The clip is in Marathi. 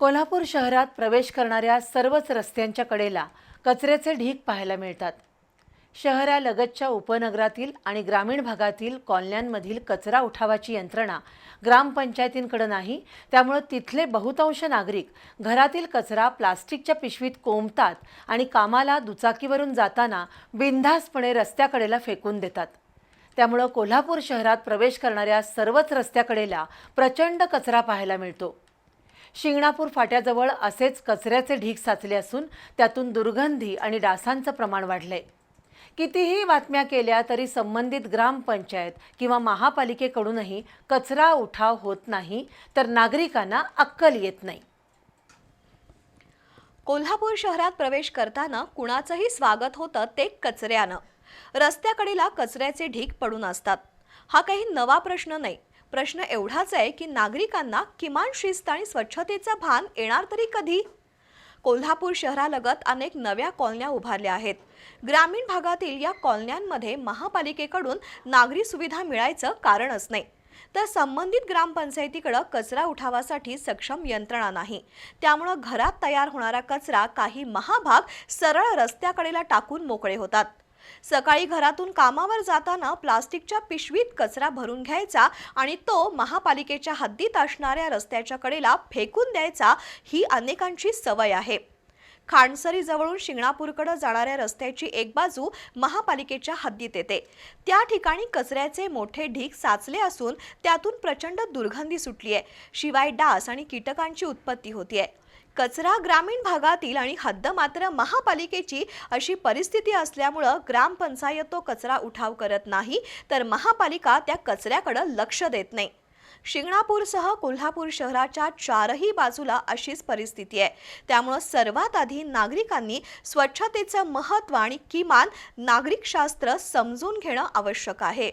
कोल्हापूर शहरात प्रवेश करणाऱ्या सर्वच रस्त्यांच्या कडेला कचऱ्याचे ढीग पाहायला मिळतात. शहरालगतच्या उपनगरातील आणि ग्रामीण भागातील कॉलन्यांमधील कचरा उठावाची यंत्रणा ग्रामपंचायतींकडे नाही त्यामुळे तिथले बहुतांश नागरिक घरातील कचरा प्लास्टिकच्या पिशवीत कोंबतात आणि कामाला दुचाकीवरून जाताना बिनधास्तपणे रस्त्याकडेला फेकून देतात. त्यामुळं कोल्हापूर शहरात प्रवेश करणाऱ्या सर्वच रस्त्याकडेला प्रचंड कचरा पाहायला मिळतो. शिंगणापूर फाट्याजवळ असेच कचऱ्याचे ढीग साचले असून त्यातून दुर्गंधी आणि डासांचं प्रमाण वाढलंय कितीही बातम्या केल्या तरी संबंधित ग्रामपंचायत किंवा महापालिकेकडूनही कचरा उठाव होत नाही तर नागरिकांना अक्कल येत नाही. कोल्हापूर शहरात प्रवेश करताना कुणाचंही स्वागत होतं ते कचऱ्यानं. रस्त्याकडेला कचऱ्याचे ढीग पडून असतात. हा काही नवा प्रश्न नाही. प्रश्न एवढाच आहे की नागरिकांना किमान शिस्त आणि स्वच्छतेचं भान येणार तरी कधी? कोल्हापूर शहरालगत अनेक नव्या कॉलन्या उभारल्या आहेत. ग्रामीण भागातील या कॉलन्यांमध्ये महापालिकेकडून नागरी सुविधा मिळायचं कारणच नाही. तर संबंधित ग्रामपंचायतीकडं कचरा उठावासाठी सक्षम यंत्रणा नाही. त्यामुळं घरात तयार होणारा कचरा काही महाभाग सरळ रस्त्याकडेला टाकून मोकळे होतात. सकाळी घरातून कामावर जाताना प्लास्टिकच्या पिशवीत कचरा भरून घ्यायचा आणि तो महापालिकेच्या हद्दीत असणाऱ्या रस्त्याच्या कडेला फेकून द्यायचा ही अनेकांची सवय आहे. खांडसरीजवळून शिंगणापूरकडे जाणाऱ्या रस्त्याची एक बाजू महापालिकेच्या हद्दीत येते. त्या ठिकाणी कचऱ्याचे मोठे ढीग साचले असून त्यातून प्रचंड दुर्गंधी सुटली आहे शिवाय डास आणि कीटकांची उत्पत्ती होतीये. कचरा ग्रामीण भागातील आणि हद्द मात्र महापालिकेची अशी परिस्थिती असल्यामुळं ग्रामपंचायत तो कचरा उठाव करत नाही तर महापालिका त्या कचऱ्याकडे लक्ष देत नाही. शिंगणापूरसह कोल्हापूर शहराच्या चारही बाजूला अशीच परिस्थिती आहे. त्यामुळं सर्वात आधी नागरिकांनी स्वच्छतेचं महत्त्व आणि किमान नागरिकशास्त्र समजून घेणं आवश्यक आहे.